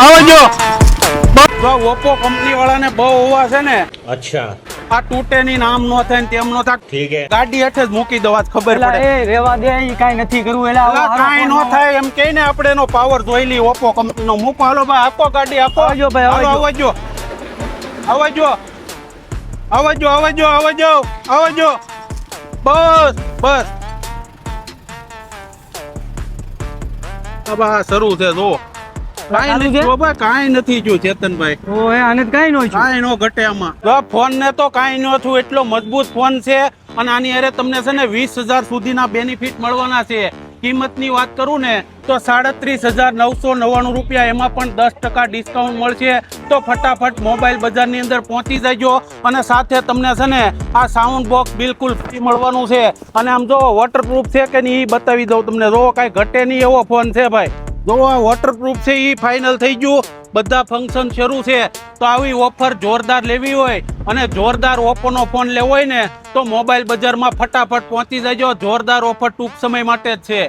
આવજો Oppo company વાળાને બહુ હોવા છે ને અચ્છા. બસ બસ. આ શરૂ છે જો કાંઈ નથી છે? જો ભાઈ કાંઈ નથી જો ચેતનભાઈ. ઓ એ આને કાઈ નો છું કાંઈ નો ઘટે આમાં ફોન ને તો કાંઈ નો થયું એટલો મજબૂત ફોન છે અને આની અરે તમને છે ને વીસ હજાર સુધીના બેનિફિટ મળવાના છે. કિંમતની વાત કરું ને તો સાડત્રીસ હજાર નવસો નવ્વાણું રૂપિયા એમાં પણ દસ ટકા ડિસ્કાઉન્ટ મળશે. તો ફટાફટ મોબાઈલ બજારની અંદર પહોંચી જજો અને સાથે તમને છે ને આ સાઉન્ડ બોક્સ બિલકુલ ફ્રી મળવાનું છે. અને આમ જો વોટરપ્રૂફ છે કે નહીં એ બતાવી દઉં તમને. જો કાંઈ ઘટે નહીં એવો ફોન છે ભાઈ. જો આ વોટરપ્રૂફ છે એ ફાઇનલ થઈ ગયું. બધા ફંક્શન શરૂ છે. તો આવી ઓફર જોરદાર લેવી હોય અને જોરદાર ઓપ્પોનો ફોન લેવો હોય ને, તો મોબાઈલ બજારમાં ફટાફટ પહોંચી જજો. જોરદાર ઓફર ટૂંક સમય માટે જ છે.